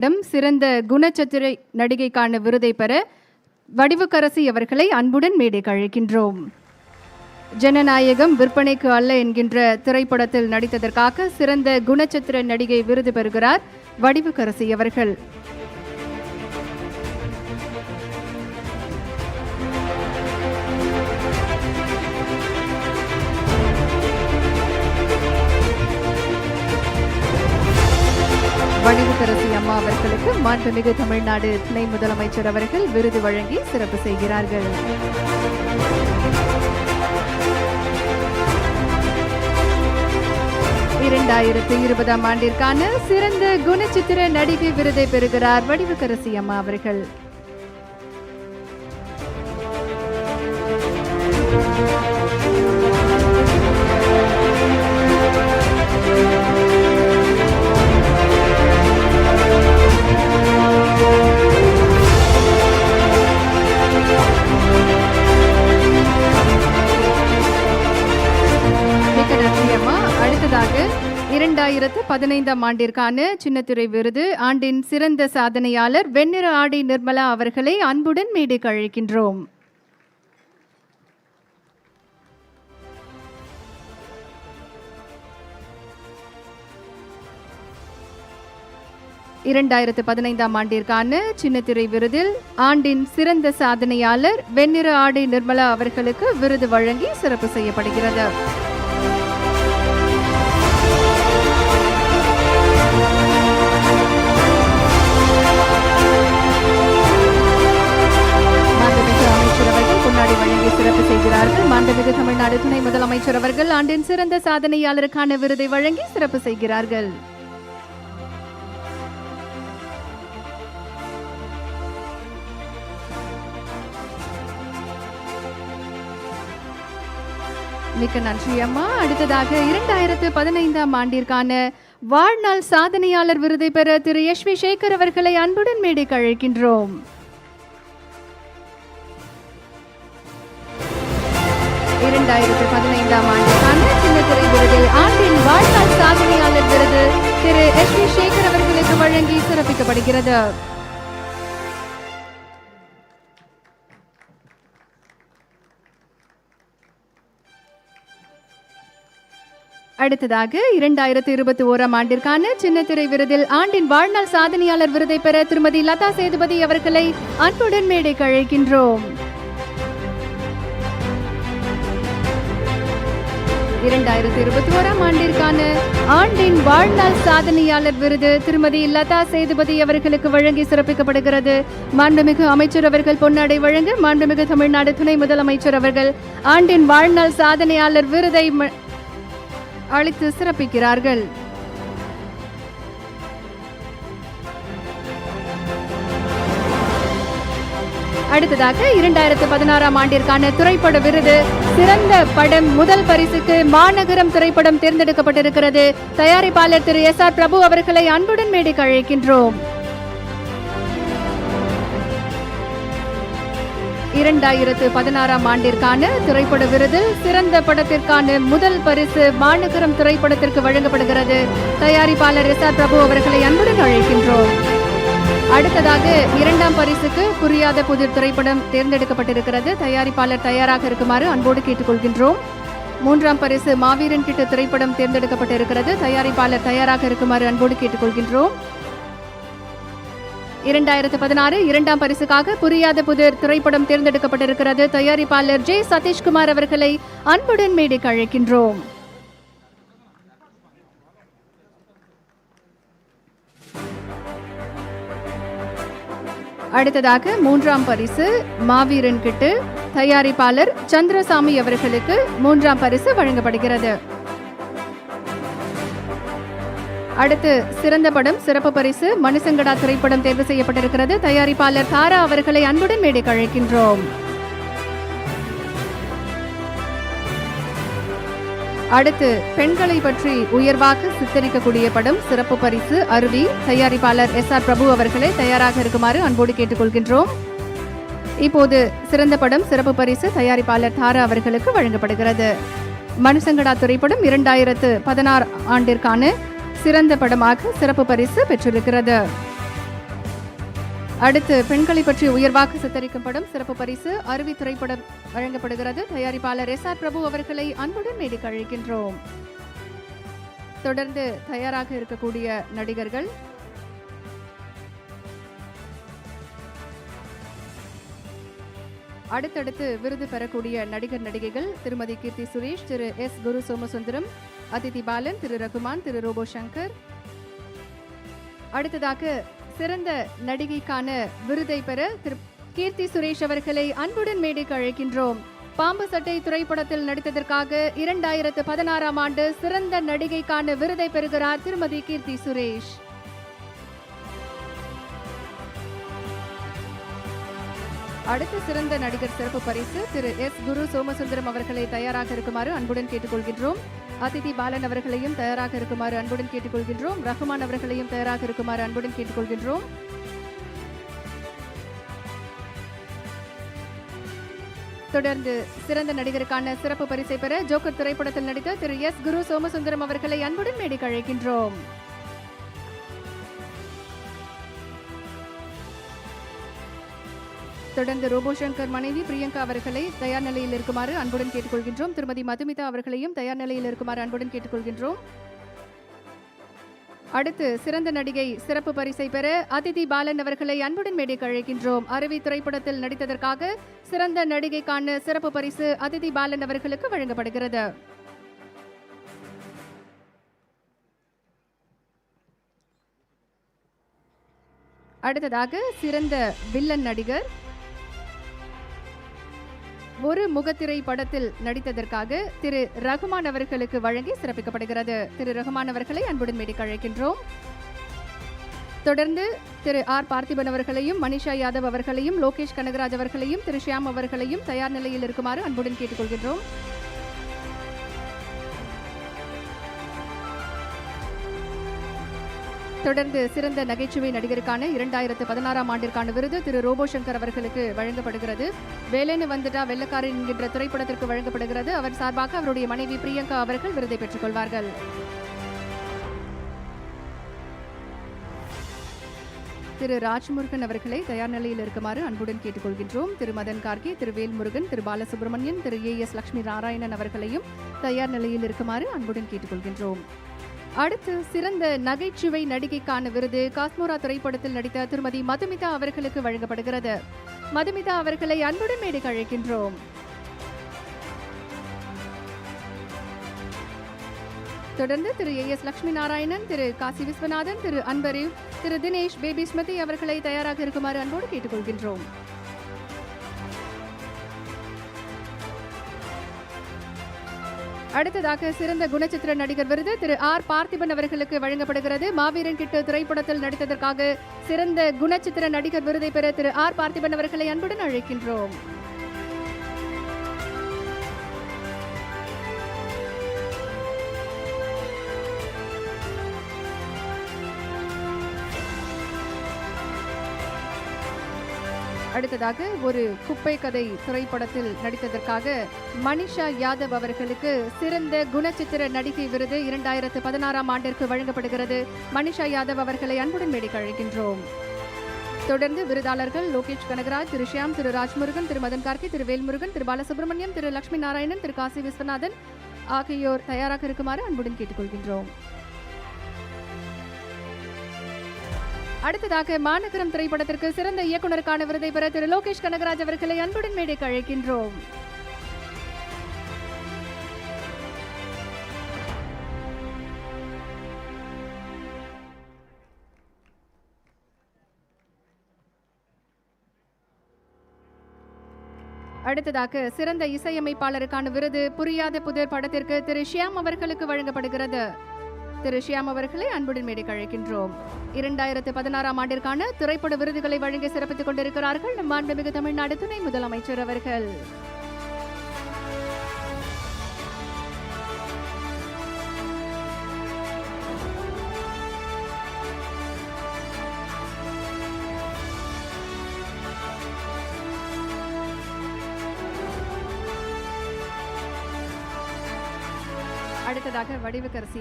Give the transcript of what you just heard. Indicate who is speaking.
Speaker 1: இடம் சிறந்த குணச்சத்திரை நடிகைக்கான விருதை பெற வடிவுக்கரசி அவர்களை அன்புடன் மேடைக்கு அழைக்கின்றோம். ஜனநாயகம் விற்பனைக்கு அல்ல என்கின்ற திரைப்படத்தில் நடித்ததற்காக சிறந்த குணச்சத்திர நடிகை விருது பெறுகிறார் வடிவுக்கரசி அவர்கள். வடிவுக்கரசி அம்மா அவர்களுக்கு மாண்புமிகு தமிழ்நாடு துணை முதலமைச்சர் அவர்கள் விருது வழங்கி சிறப்பு செய்கிறார்கள். இரண்டாயிரத்தி இருபதாம் ஆண்டிற்கான சிறந்த குணச்சித்திர நடிகை விருதை பெறுகிறார் வடிவுக்கரசி அம்மா அவர்கள். இரண்டாயிரத்து பதினைந்தாம் ஆண்டிற்கான சின்னத்துறை விருது ஆண்டின் சிறந்த சாதனையாளர் வெண்ணிற ஆடி நிர்மலா அவர்களை அன்புடன் மேடைக்கு அழைக்கின்றோம். இரண்டாயிரத்து பதினைந்தாம் ஆண்டிற்கான சின்னத்திரை விருதில் ஆண்டின் சிறந்த சாதனையாளர் வெண்ணிற ஆடை நிர்மலா அவர்களுக்கு விருது வழங்கி சிறப்பு செய்யப்படுகிறது. சிறப்பு செய்கிறார்கள். மாண்புமிகு தமிழ்நாடு துணை முதலமைச்சர் அவர்கள் ஆண்டின் சிறந்த சாதனையாளருக்கான விருதை வழங்கி சிறப்பு செய்கிறார்கள். மிக்க நன்றி அம்மா. அடுத்ததாக இரண்டாயிரத்து பதினைந்தாம் ஆண்டிற்கான வாழ்நாள் சாதனையாளர் விருதை பெற திரு எஸ் வி சேகர் அவர்களை அன்புடன் மேடைக்கு அழைக்கின்றோம். இரண்டாயிரத்து பதினைந்தாம் ஆண்டுக்கான சின்னத்துறை விருதில் ஆண்டின் வாழ்நாள் சாதனையாளர் விருது திரு எஸ் வி சேகர் அவர்களுக்கு வழங்கி சிறப்பிக்கப்படுகிறது. அடுத்ததாக இரண்டாயிரத்தி இருபத்தி ஓராம் ஆண்டிற்கான சின்னத்திரை விருதில் ஆண்டின் வாழ்நாள் சாதனையாளர் விருதை பெற திருமதி லதா சேதுபதி அவர்களை அன்புடன் மேடைக்கு அழைக்கின்றோம். இரண்டாயிரத்தி இருபத்தி ஓராம் ஆண்டிற்கான ஆண்டின் வாழ்நாள் சாதனையாளர் விருது திருமதி லதா சேதுபதி அவர்களுக்கு வழங்கி சிறப்பிக்கப்படுகிறது. மாண்புமிகு அமைச்சர் அவர்கள் பொன்னாடை வழங்க மாண்புமிகு தமிழ்நாடு துணை முதலமைச்சர் அவர்கள் ஆண்டின் வாழ்நாள் சாதனையாளர் விருதை ம- அளித்து சிறப்பிக்கிறார்கள். அடுத்ததாக இரண்டாயிரத்து பதினாறாம் ஆண்டிற்கான திரைப்பட விருது சிறந்த படம் முதல் பரிசுக்கு மாநகரம் திரைப்படம் தேர்ந்தெடுக்கப்பட்டிருக்கிறது. தயாரிப்பாளர் திரு எஸ் ஆர் பிரபு அவர்களை அன்புடன் மேடைக்கு அழைக்கின்றோம். இரண்டாயிரத்து பதினாறாம் ஆண்டிற்கான திரைப்பட விருது சிறந்த படத்திற்கான முதல் பரிசு மாநகரம் திரைப்படத்திற்கு வழங்கப்படுகிறது. தயாரிப்பாளர் எஸ் ஆர் பிரபு அவர்களை அன்புடன் அழைக்கின்றோம். அடுத்ததாக இரண்டாம் பரிசுக்கு புரியாத புதிர் திரைப்படம் தேர்ந்தெடுக்கப்பட்டிருக்கிறது. தயாரிப்பாளர் தயாராக இருக்குமாறு அன்போடு கேட்டுக்கொள்கின்றோம். மூன்றாம் பரிசு மாவீரன் கிட்ட திரைப்படம் தேர்ந்தெடுக்கப்பட்டிருக்கிறது. தயாரிப்பாளர் தயாராக இருக்குமாறு அன்போடு கேட்டுக்கொள்கின்றோம். இரண்டாயிரத்து பதினாறு இரண்டாம் பரிசுக்காக புரியாத புதிர் திரைப்படம் தேர்ந்தெடுக்கப்பட்டிருக்கிறது. தயாரிப்பாளர் ஜே சதீஷ்குமார் அவர்களை அன்புடன் மேடைக்கு அழைக்கின்றோம். அடுத்ததாக மூன்றாம் பரிசு மாவீரன் கிட்டு தயாரிப்பாளர் சந்திரசாமி அவர்களுக்கு மூன்றாம் பரிசு வழங்கப்படுகிறது. அடுத்து சிறந்த படம் சிறப்பு பரிசு மனுசங்கடா திரைப்படம் தேர்வு செய்யப்பட்டிருக்கிறது. தயாரிப்பாளர் தாரா அவர்களை அன்புடன் மேடைக்கு அழைக்கின்றோம். அடுத்து பெண்களை பற்றி உயர்வாக சித்தரிக்கக்கூடிய படம் சிறப்பு பரிசு அருவி. தயாரிப்பாளர் எஸ் ஆர் பிரபு அவர்களை தயாராக இருக்குமாறு அன்போடு கேட்டுக்கொள்கின்றோம். இப்போது சிறந்த படம் சிறப்பு பரிசு தயாரிப்பாளர் தாரா அவர்களுக்கு வழங்கப்படுகிறது. மனுசங்கடா திரைப்படம் இரண்டாயிரத்து பதினாறு ஆண்டிற்கான சிறந்த படமாக சிறப்பு பரிசு பெற்றிருக்கிறது. அடுத்து பெண்களை பற்றி உயர்வாக சித்தரிக்கப்படும் சிறப்பு பரிசு அருவி திரைப்படம் வழங்கப்படுகிறது. தயாரிப்பாளர் எஸ் ஆர் பிரபு அவர்களை அன்புடன் மேடைக்கு அழைக்கின்றோம். தொடர்ந்து தயாராக இருக்கக்கூடிய நடிகர்கள். அடுத்தடுத்து விருது பெறக்கூடிய நடிகர் நடிகைகள் திருமதி கீர்த்தி சுரேஷ் திரு எஸ் குரு சோமசுந்தரம் அதிதி பாலன் திரு ரகுமான் திரு ரோபோ சங்கர். அடுத்ததாக சிறந்த நடிகைக்கான விருதை பெற திரு கீர்த்தி சுரேஷ் அவர்களை அன்புடன் மேடைக்கு அழைக்கின்றோம். பாம்பு சட்டை திரைப்படத்தில் நடித்ததற்காக இரண்டாயிரத்து பதினாறாம் ஆண்டு சிறந்த நடிகைக்கான விருதை பெறுகிறார் திருமதி கீர்த்தி சுரேஷ். அடுத்த சிறந்த நடிகர் சிறப்பு பரிசு திரு எஸ். குரு சோமசுந்தரம் அவர்களை தயாராக இருக்குமாறு அன்புடன் கேட்டுக்கொள்கின்றோம். அதிதி பாலன் அவர்களையும் தயாராக இருக்குமாறு அன்புடன் கேட்டுக்கொள்கின்றோம். ரஹ்மான் அவர்களையும் தயாராக இருக்குமாறு அன்புடன் கேட்டுக்கொள்கின்றோம். தொடர்ந்து சிறந்த நடிகருக்கான சிறப்பு பரிசை பெற ஜோக்கர் திரைப்படத்தில் நடித்த திரு எஸ். குரு சோமசுந்தரம் அவர்களை அன்புடன் மேடைக்கு அழைக்கின்றோம். தொடர்ந்து ரோபோ சங்கர் மனைவி பிரியங்கா அவர்களை தயார் நிலையில் இருக்குமாறு அன்புடன் கேட்டுக்கொள்கின்றோம். திருமதி மதுமிதா அவர்களையும் தயார் நிலையில் இருக்குமாறு அன்புடன் கேட்டுக்கொள்கின்றோம். அடுத்து சிறந்த நடிகை சிறப்பு பரிசை பெற அதிதி பாலன் அவர்களை அன்புடன் மேடைக்கு அழைக்கின்றோம். அருவி திரைப்படத்தில் நடித்ததற்காக சிறந்த நடிகைக்கான சிறப்பு பரிசு அதிதி பாலன் அவர்களுக்கு வழங்கப்படுகிறது. அடுத்ததாக சிறந்த வில்லன் நடிகர் ஒரு முகத்திரை படத்தில் நடித்ததற்காக திரு ரகுமான் அவர்களுக்கு வழங்கி சிறப்பிக்கப்படுகிறது. திரு ரகுமான் அவர்களை அன்புடன் மேடைக்கு அழைக்கின்றோம். தொடர்ந்து திரு ஆர். பார்த்திபன் அவர்களையும் மனிஷா யாதவ் அவர்களையும் லோகேஷ் கனகராஜ் அவர்களையும் திரு ஷியாம் அவர்களையும் தயார் நிலையில் இருக்குமாறு அன்புடன் கேட்டுக்கொள்கின்றோம். தொடர்ந்து சிறந்த நகைச்சுவை நடிகருக்கான இரண்டாயிரத்து பதினாறாம் ஆண்டிற்கான விருது திரு ரோபோ சங்கர் அவர்களுக்கு வழங்கப்படுகிறது. வேலைன்னு வந்துட்டா வெள்ளக்காரன் என்கின்ற திரைப்படத்திற்கு வழங்கப்படுகிறது. அவர் சார்பாக அவருடைய மனைவி பிரியங்கா அவர்கள் விருதை பெற்றுக் கொள்வார்கள். திரு ராஜ்முருகன் அவர்களை தயார் நிலையில் இருக்குமாறு அன்புடன் கேட்டுக்கொள்கின்றோம். திரு மதன் கார்கே திரு வேல்முருகன் திரு பாலசுப்ரமணியன் திரு ஏ எஸ் லட்சுமி நாராயணன் அவர்களையும் தயார் நிலையில் இருக்குமாறு அன்புடன் கேட்டுக்கொள்கின்றோம். அடுத்து சிறந்த நகைச்சுவை நடிகைக்கான விருது காஸ்மோரா திரைப்படத்தில் நடித்த திருமதி மதுமிதா அவர்களுக்கு வழங்கப்படுகிறது. மதுமிதா அவர்களை அன்புடன் மேடைக்கு அழைக்கின்றோம். தொடர்ந்து Thiru A S Lakshmi Narayanan Thiru Kasi Viswanathan Thiru Anbariv Thiru Dinesh Baby Smriti அவர்களை தயாராக இருக்குமாறு அன்போடு கேட்டுக்கொள்கின்றோம். அடுத்ததாக சிறந்த குணச்சித்திர நடிகர் விருது திரு ஆர் பார்த்திபன் அவர்களுக்கு வழங்கப்படுகிறது. மாவீரன் கிட்டு திரைப்படத்தில் நடித்ததற்காக சிறந்த குணச்சித்திர நடிகர் விருதை பெற திரு ஆர் பார்த்திபன் அவர்களை அன்புடன் அழைக்கின்றோம். அடுத்ததாக ஒரு குப்பை கதை திரைப்படத்தில் நடித்ததற்காக மனிஷா யாதவ் அவர்களுக்கு சிறந்த குணச்சித்திர நடிகை விருது இரண்டாயிரத்து பதினாறாம் ஆண்டிற்கு வழங்கப்படுகிறது. மனிஷா யாதவ் அவர்களை அன்புடன் மேடைக்கு அழைக்கின்றோம். தொடர்ந்து விருதாளர்கள் லோகேஷ் கனகராஜ் திரு ஷியாம் திரு ராஜ்முருகன் திரு மதன் கார்கே திரு வேல்முருகன் திரு பாலசுப்ரமணியம் திரு லட்சுமி நாராயணன் திரு காசி விஸ்வநாதன் ஆகியோர் தயாராக இருக்குமாறு அன்புடன் கேட்டுக்கொள்கின்றோம். அடுத்ததாக மாநகரம் திரைப்படத்திற்கு சிறந்த இயக்குனருக்கான விருதை பெற திரு லோகேஷ் கனகராஜ் அவர்களை அன்புடன் மேடைக்கு அழைக்கின்றோம். அடுத்ததாக சிறந்த இசையமைப்பாளருக்கான விருது புரியாத புதிர் படத்திற்கு திரு ஷியாம் அவர்களுக்கு வழங்கப்படுகிறது. திரு ஷியாம் அவர்களை அன்புடன் மேடைக்கு அழைக்கின்றோம். இரண்டாயிரத்து பதினாறாம் ஆண்டிற்கான திரைப்பட விருதுகளை வழங்கி சிறப்பித்துக் கொண்டிருக்கிறார்கள் நம் மாண்புமிகு தமிழ்நாடு துணை முதலமைச்சர் அவர்கள். அடுத்ததாக வடிவுக்கரசி